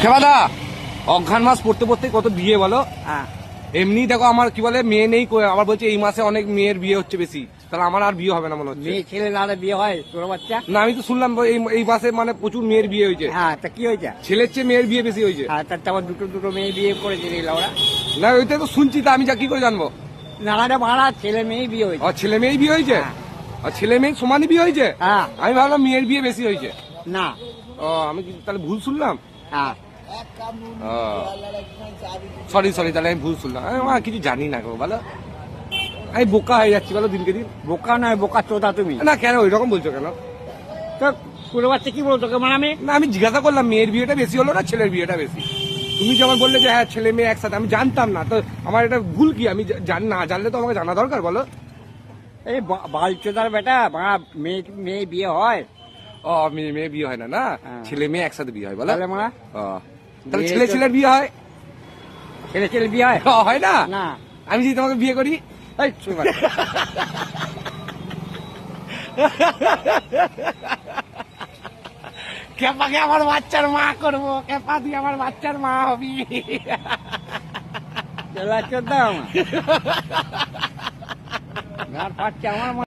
খেবাদা অঘ্রান মাস পড়তে পড়তে কত বিয়ে বলো? হ্যাঁ। এমনি দেখো আমার কি বলে মেয়ে নেই আবার বলছে এই মাসে অনেক মেয়ের বিয়ে হচ্ছে বেশি। তাহলে আমার আর বিয়ে হবে না মনে হচ্ছে। মেয়ে ছেলে না বিয়ে হয়? তোর বাচ্চা? না আমি তো শুনলাম এই এই মাসে মানে প্রচুর মেয়ের বিয়ে হয়েছে। হ্যাঁ তা কি হয়েছে? ছেলের চেয়ে মেয়ের বিয়ে বেশি হয়েছে। হ্যাঁ তার আবার দুটো দুটো মেয়ে বিয়ে করেছে রে ওরা না ওইটাই তো শুনছি তা আমি যা কি করে জানব? নানাটা ভাড়া ছেলে মেয়ে বিয়ে হয়েছে। আর ছেলে মেয়েই বিয়ে হয়েছে? হ্যাঁ। আর ছেলে মেয়ে সমানই বিয়ে হয়েছে? হ্যাঁ। আমি ভাবলাম মেয়ের বিয়ে বেশি হয়েছে। না। ও আমি তাহলে ভুল শুনলাম? হ্যাঁ। সরি সরি তাহলে আমি ভুল শুনলাম। আমি আমার কিছু জানি না গো বলো। আমি বোকা হয়ে যাচ্ছি বলো দিনকে দিন। বোকা নয় বোকা চোদা তুমি। না কেন ওই রকম বলছো কেন? তো তোর বাচ্চা কি বলতো তোকে মানামে না আমি জিজ্ঞাসা করলাম মেয়ের বিয়েটা বেশি হলো না ছেলের বিয়েটা বেশি? তুমি যেমন বললে যে হ্যাঁ ছেলে মেয়ে একসাথে আমি জানতাম না। তো আমার এটা ভুল কি? আমি জান না জানলে তো আমাকে জানা দরকার বলো। এই বা- বাল চোদার বেটা মারা মেয়ে মেয়ে বিয়ে হয়। ও মেয়ে মেয়ে বিয়ে হয় না না? হ্যাঁ। ছেলে মেয়ে একসাথে বিয়ে হয় বলো। মারা ও, তাহলে ছেলে ছেলের বিয়ে হয়? ছেলে ছেলে বিয়ে হয়? হয় না? না। আমি যদি তোমাকে বিয়ে করি। কেপাকে আমার বাচ্চার মা করব কেপা তুই আমার বাচ্চার মা হবি। চোদা আমার আমার